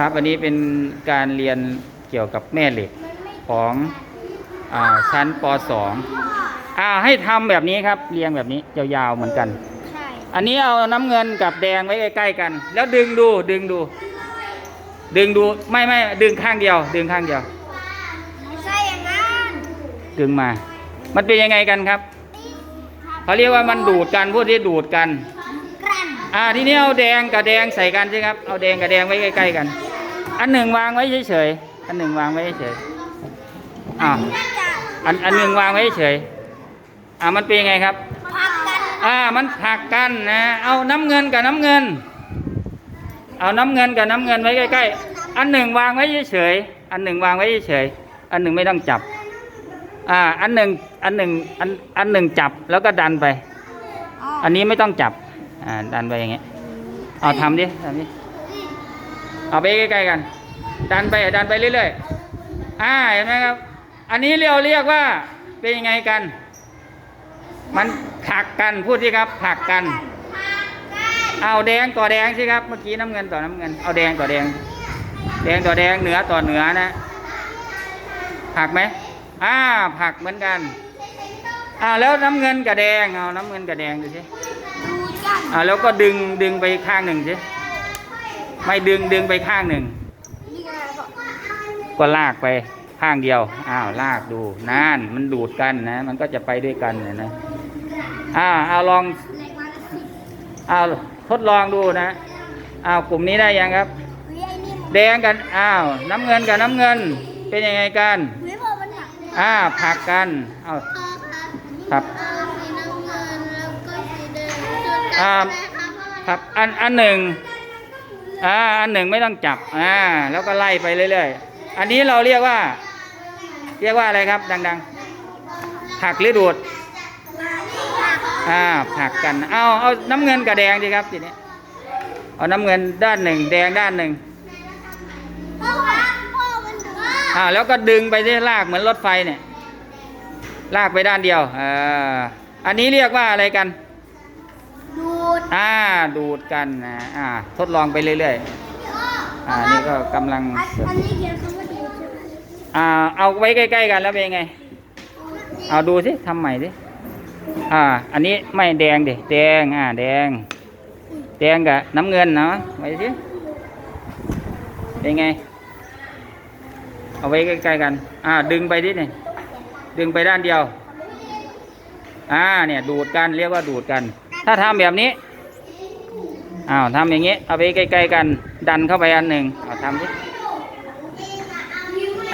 ครับอันนี้เป็นการเรียนเกี่ยวกับแม่เหล็กของอาชั้นป .2 อ่าให้ทำแบบนี้ครับเรียงแบบนี้ยาวๆเหมือนกันใช่อันนี้เอาน้ำเงินกับแดงไว้ใกล้ๆกัน แล้วดึงดูดึงดู ดึงดูไม่ไม่ดึงข้างเดียว ดึงข้างเดียวไม่ใช่อย่างนั้นดึงมา มันเป็นยังไงกันครับเขาเรียกว่ามันดูดกันพวกที่ดูดกันกลั่นอ่าทีนี้เอาแดงกับแดงใส่กันใช่ครับ เอาแดงกับแดงไว้ใกล้ๆกัน อันหนึ่งวางไว้เฉยๆ อันหนึ่งวางไว้เฉยๆอ้าวน่าจะอันอันหนึ่งวางไว้เฉยๆอ่ามันเป็นยังไงครับพักกันอ่ามันผลักกันนะ เอาน้ำเงินกับน้ำเงิน เอาน้ำเงินกับน้ำเงินไว้ใกล้ๆ อันหนึ่งวางไว้เฉยๆ อันหนึ่งวางไว้เฉยๆ อันหนึ่งไม่ต้องจับ อ่า อันหนึ่งอันหนึ่งอันอันหนึ่งจับแล้วก็ดันไป อันนี้ไม่ต้องจับ อ่า ดันไปอย่างเงี้ย เอาทำดิทำดิ เอาไปใกล้ๆกัน ดันไปดันไปเรื่อยๆอ่าเห็นไหมครับ อันนี้เรียกเรียกว่าเป็นยังไงกัน มันผักกันพูดสิครับผักกัน เอาแดงต่อแดงสิครับเมื่อกี้น้ำเงินต่อน้ำเงิน เอาแดงต่อแดง แดงต่อแดงเหนือต่อเหนือนะผักไหมอ่าผักเหมือนกันอ่าแล้วน้ำเงินกับแดงเอาน้ำเงินกับแดงดูสิอ่าแล้วก็ดึงดึงไปข้างหนึ่งสิ ไม่ดึงดึงไปข้างหนึ่งนี่ไงบอกก็ลากไปข้างเดียว อ้าวลากดูนั่นมันดูดกันนะ มันก็จะไปด้วยกันเนี่ยนะอ่าเอาลองเอาทดลองดูนะ อ้าวกลุ่มนี้ได้ยังครับเฮ้ยไอ้นี่มันแดงกัน อ้าวน้ำเงินกับน้ำเงิน เป็นยังไงกันเฮ้ยพอมันหักเนี่ยอ่าผลักกันเอาครับสีน้ำเงินแล้วก็สีแดงจนอ่าครับอันอันหนึ่ง อ่าอันหนึ่งไม่ต้องจับอ่าแล้วก็ไล่ไปเรื่อยๆ อันนี้เราเรียกว่า เรียกว่าอะไรครับ ดังๆ ผักหรือดูดอ่าผักกันเอาเอาน้ำเงินกับแดงดีครับทีนี้เอาน้ำเงินด้านหนึ่งแดงด้านหนึ่งอ่าแล้วก็ดึงไปที่ลากเหมือนรถไฟเนี่ยลากไปด้านเดียวอ่าอันนี้เรียกว่าอะไรกัน อ่าดูดกันนะอ่าทดลองไปเรื่อยๆอ่านี่ก็กำลังอันนี้เขียนคำว่าดูดใช่ไหมอ่าเอาไว้ใกล้ๆกันแล้วเป็นยังไง เอาดูสิทำใหม่สิอ่า อันนี้ไม่แดงดิแดงอ่าแดง แดงกับน้ำเงินเนาะไว้สิเป็นไง เอาไว้ใกล้ๆกัน อ่า ดึงไปดิเนี่ยดึงไปด้านเดียว อ่าเนี่ย ดูดกันเรียกว่าดูดกัน ถ้าทำแบบนี้ อ้าวทำอย่างนี้เอาไปใกล้ๆกัน ดันเข้าไปอันหนึ่งเอาทำสิ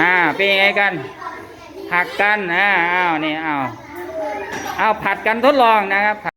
อ่าเป็นยังไงกันหักกันอ่าอ้าวนี่อ้าวอ้าวผัดกันทดลองนะครับ